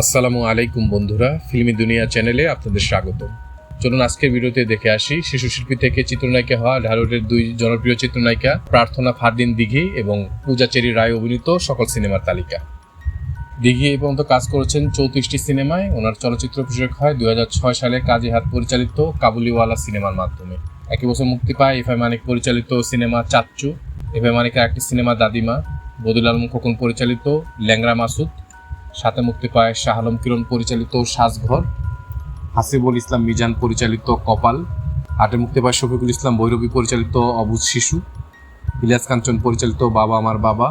আসসালামু আলাইকুম বন্ধুরা, ফিল্মি দুনিয়া চ্যানেলে আপনাদের স্বাগত চলুন আজকের ভিডিওতে দেখে আসি শিশু শিল্পী থেকে চিত্রনায়িকা হওয়া ঢালিউডের দুই জনপ্রিয় চিত্রনায়িকা প্রার্থনা ফারদিন দিঘি এবং পূজা চেরি রায় অভিনীত সকল সিনেমার তালিকা। দিঘি এই পর্যন্ত কাজ করেছেন চৌত্রিশটি সিনেমায়, ওনার চলচ্চিত্র প্রযোগ হয় দুই হাজার ছয় সালে কাজী হাত পরিচালিত কাবুলিওয়ালা সিনেমার মাধ্যমে। একই বছর মুক্তি পায় এফ আই মানিক পরিচালিত সিনেমা চাচ্চু। এফ আই মানিকের একটি সিনেমা দাদিমা বদুল আলম খোকন পরিচালিত ল্যাংরা মাসুদ। সাথে মুক্তি পায় শাহ আলম কিরণ পরিচালিত সাজঘর, হাসিবুল ইসলাম মিজান পরিচালিত কপাল আটে মুক্তি পায় শফিকুল ইসলাম ভৈরবী পরিচালিত অবুধ শিশু, ইলিয়াস কাঞ্চন পরিচালিত বাবা আমার বাবা,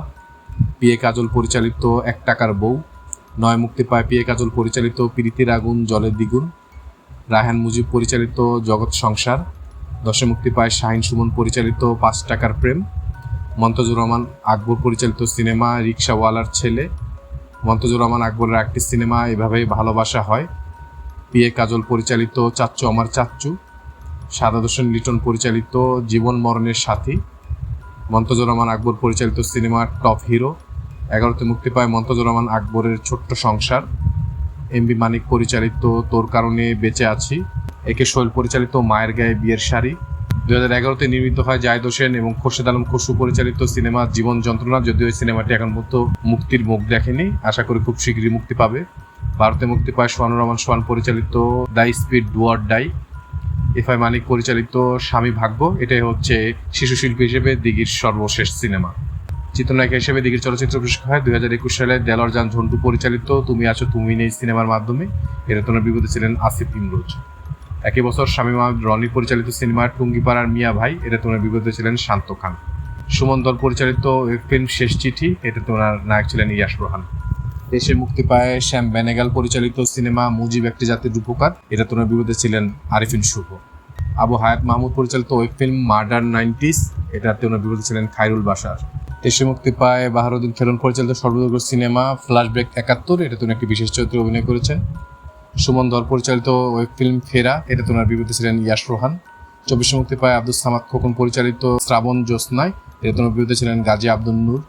পিএ কাজল পরিচালিত এক টাকার বউ, নয় মুক্তি পায় পিএ কাজল পরিচালিত প্রীতির আগুন জলের দ্বিগুণ, রায়হান মুজিব পরিচালিত জগৎ সংসার, দশে মুক্তি পায় শাহিন সুমন পরিচালিত পাঁচ টাকার প্রেম, মন্তজুর রহমান আকবর পরিচালিত সিনেমা রিক্সাওয়ালার ছেলে মন্তজুর রহমান আকবরের একটি সিনেমা এভাবেই ভালোবাসা হয়। পিএ কাজল পরিচালিত চাচ্চু আমার চাচ্চু সাদাদ হোসেন লিটন পরিচালিত জীবন মরণের সাথী, মন্তজুর রহমান আকবর পরিচালিত সিনেমা টপ হিরো, এগারোতে মুক্তি পায় মন্তজুর রহমান আকবরের ছোট্ট সংসার, এমবি মানিক পরিচালিত তোর কারণে বেঁচে আছি, একে শৈল পরিচালিত মায়ের গায়ে বিয়ের শাড়ি দু হাজার এগারোতে নির্মিত হয় জায়দ হোসেন এবং খোরশেদ আলম খসু পরিচালিত সিনেমা জীবন যন্ত্রণা, যদিও সিনেমাটি এখন পর্যন্ত মুক্তির মুখ দেখেনি। আশা করি খুব শীঘ্রই মুক্তি পাবে। ভারতে মুক্তি পায় সোহানুর রহমান সোহান, পরিচালিত দাই স্পিড ডুয়ার ডাই। এফ আই মানিক, পরিচালিত স্বামী ভাগ্য। এটাই হচ্ছে শিশু শিল্পী হিসেবে দিঘির সর্বশেষ সিনেমা। চিত্রনায়িকা হিসেবে দিঘির চলচ্চিত্র পুরস্কার হয়। দুই হাজার একুশ সালে দেলর জান ঝন্টু পরিচালিত, তুমি আছো, তুমি নেই সিনেমার মাধ্যমে। এর তোনার বিপদে ছিলেন আসিফ ইমরোজ। একই বছর স্বামী মাহমুদ রনি পরিচালিত সিনেমা টুঙ্গিপাড়ার মিয়া ভাই এটা তোনার বিপদে ছিলেন শান্ত খান। সুমন দল পরিচালিত ফিল্ম শেষ চিঠি এটা তোনার নায়ক ছিলেন ইয়াস রোহান। দেশে মুক্তি পায় শ্যাম বেনেগাল পরিচালিত সিনেমা মুজিব একটি জাতির রূপকার এটা তোনার বিপদে ছিলেন আরিফিন শুভ। আবু হায়াত মাহমুদ পরিচালিত ওয়েব ফিল্ম মার্ডার নাইনটিস এটাতে ওনার বিপদে ছিলেন খাইরুল বাসার দেশে মুক্তি পায় বাহারুদ্দিন খেলন পরিচালিত সর্বদৈর্ঘ্য সিনেমা ফ্ল্যাশব্যাক একাত্তর এটা তিনি একটি বিশেষ চরিত্রে অভিনয় করেছেন। সুমন দল পরিচালিত ওয়েব ফিল্ম ফেরা, এটা তোনার বিপদে ছিলেন ইয়াস রোহান। চব্বিশে মুক্তি পায় আব্দুল সামাদ খোকন, পরিচালিত শ্রাবণ জ্যোৎস্নায়, এটা তোনার বিরুদ্ধে ছিলেন গাজী আব্দুল নূর।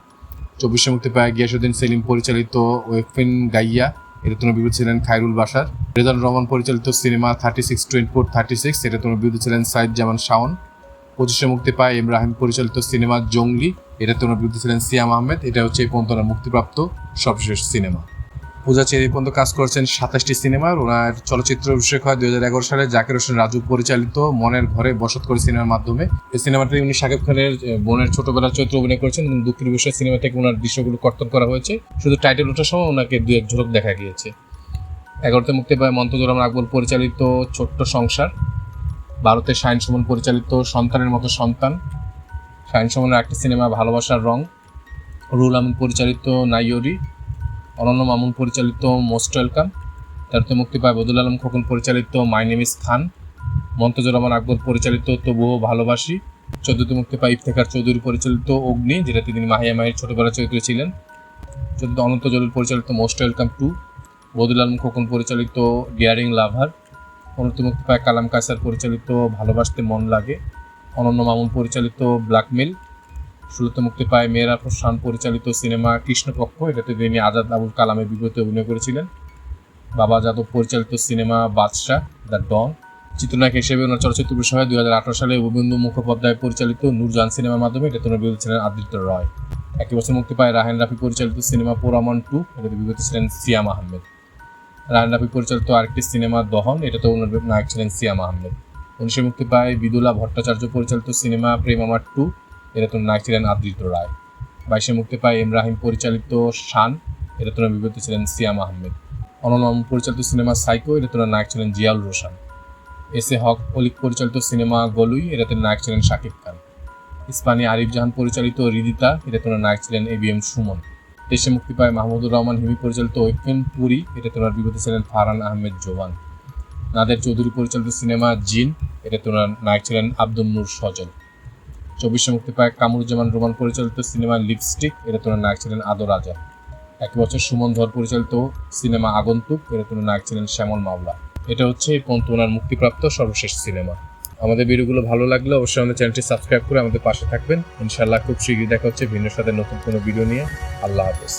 চব্বিশে মুক্তি পায় গিয়াসুদ্দিন সেলিম, পরিচালিত ওয়েব ফিল্ম গাইয়া, এটা তোমার বিরুদ্ধে ছিলেন খায়রুল বাসার রেজান রহমান পরিচালিত cinema thirty six twenty four thirty six এটা তোমার বিরুদ্ধে ছিলেন সাইদ জামান শাওন। পঁচিশে মুক্তি পায় ইব্রাহিম পরিচালিত সিনেমা জঙ্গলি, এটা তোমার বিরুদ্ধে ছিলেন সিয়াম আহমেদ, এটা হচ্ছে এই পর্যন্ত ওনার মুক্তিপ্রাপ্ত সর্বশেষ সিনেমা। পূজা চেরি পর্যন্ত কাজ করেছেন সাতাশটি সিনেমার। ওনার চলচ্চিত্র অভিষেক হয় দুই হাজার এগারো সালে, জাকির হোসেন রাজু পরিচালিত মনের ঘরে বসত করে সিনেমার মাধ্যমে। এই সিনেমাটি উনি শাকিব খানের বোনের ছোটবেলার চরিত্র অভিনয় করেছেন এবং দুঃখের বিষয় সিনেমা থেকে ওনার দৃশ্যগুলো কর্তন করা হয়েছে। শুধু টাইটেল ওঠার সময় ওনাকে দু এক ঝলক দেখা গিয়েছে। এগারোতে মুক্তি পায় মন্তজুর রহমান আকবর পরিচালিত ছোট্ট সংসার। ভারতের শাহিন সুমন পরিচালিত সন্তানের মতো সন্তান। শাহিন সুমনের একটি সিনেমা, ভালোবাসার রং। রুল আমিন পরিচালিত নাইয়রি। অনন্য মামুন পরিচালিত মোস্ট ওয়েলকাম। তেরোতে মুক্তি পায় বদুল আলম খোকন পরিচালিত মাই নেম ইস খান। মন্তজুর রহমান আকবর পরিচালিত তবুও ভালোবাসি। চোদ্দতে মুক্তি পায় ইফতেখার চৌধুরী পরিচালিত অগ্নি, যেটাতে তিনি মাহিয়া মাহির ছোটবেলা চরিত্রে ছিলেন। চোদ্দ অনন্ত জলিল পরিচালিত most welcome two. Badiul Alam Khokon পরিচালিত ডিয়ারিং লাভার। অনন্ত মুক্তি পায় কালাম কাসার পরিচালিত ভালোবাসতে মন লাগে। অনন্য মামুন পরিচালিত ব্ল্যাকমেল ষোলোতে মুক্তি পায় মেয়ের আফর শান পরিচালিত সিনেমা কৃষ্ণপক্ষ, এটাতে তিনি আজাদ আবুল কালামের বিপরীতে অভিনয় করেছিলেন। বাবা যাদব পরিচালিত সিনেমা বাদশাহ, দ্য ডন। চিত্রনায়ক হিসেবে ওনার চলচ্চিত্র বিষয় দুই হাজার আঠারো সালে। গোবিন্দ মুখোপাধ্যায় পরিচালিত নূরজান সিনেমার মাধ্যমে এটাতে ওনার বিরোধী ছিলেন আদিত্য রয়। একই বছর মুক্তি পায় রাহেন রাফি পরিচালিত সিনেমা পোরামন টু, এটাতে বিপরীতে ছিলেন সিয়াম আহমেদ। রাহেন রাফি পরিচালিত আরেকটি সিনেমা দহন এটাতে ওনার নায়ক ছিলেন সিয়াম আহমেদ। উনিশে মুক্তি পায় বিদুলা ভট্টাচার্য পরিচালিত সিনেমা প্রেম আমার টু তো নায়ক ছিলেন আদিত্য রায়। বাইশে মুক্তি পায় ইব্রাহিম পরিচালিত শান এটা তোনার বিপরীতে ছিলেন সিয়াম আহমেদ। অনল মামুন পরিচালিত সিনেমা সাইকো এটা তোনার নায়ক ছিলেন জিয়াউল রোশান। এস এ হক অলিক পরিচালিত সিনেমা গলুই এটাতে নায়ক ছিলেন শাকিব খান। ইস্পানি আরিফ জাহান পরিচালিত রিদিতা এটা তোনার নায়ক ছিলেন এ বি এম সুমন। দেশে মুক্তি পায় মাহমুদুর রহমান হিমি পরিচালিত ওয়েব ফিল্ম পুরী এটা তোনার বিপরীতে ছিলেন ফারহান আহমেদ জোয়ান। নাদের চৌধুরী পরিচালিত সিনেমা জিন এটা তোনার নায়ক ছিলেন আব্দুল নূর সজল। চব্বিশে মুক্তি পায় কামরুজ্জামান রোমান পরিচালিত সিনেমা লিপস্টিক এটা তুলে নায়ক ছিলেন আদো রাজা। এক বছর সুমন ধর পরিচালিত সিনেমা আগন্তুক, এর তুলে নায়ক ছিলেন শ্যামল মাওলা। এটা হচ্ছে এই পর্যন্ত মুক্তিপ্রাপ্ত সর্বশেষ সিনেমা। আমাদের ভিডিওগুলো ভালো লাগলে অবশ্যই আমাদের চ্যানেলটি সাবস্ক্রাইব করে আমাদের পাশে থাকবেন। ইনশাল্লাহ খুব শীঘ্রই দেখা হচ্ছে ভিন্ন সাথে নতুন কোনো ভিডিও নিয়ে। আল্লাহ হাফেজ।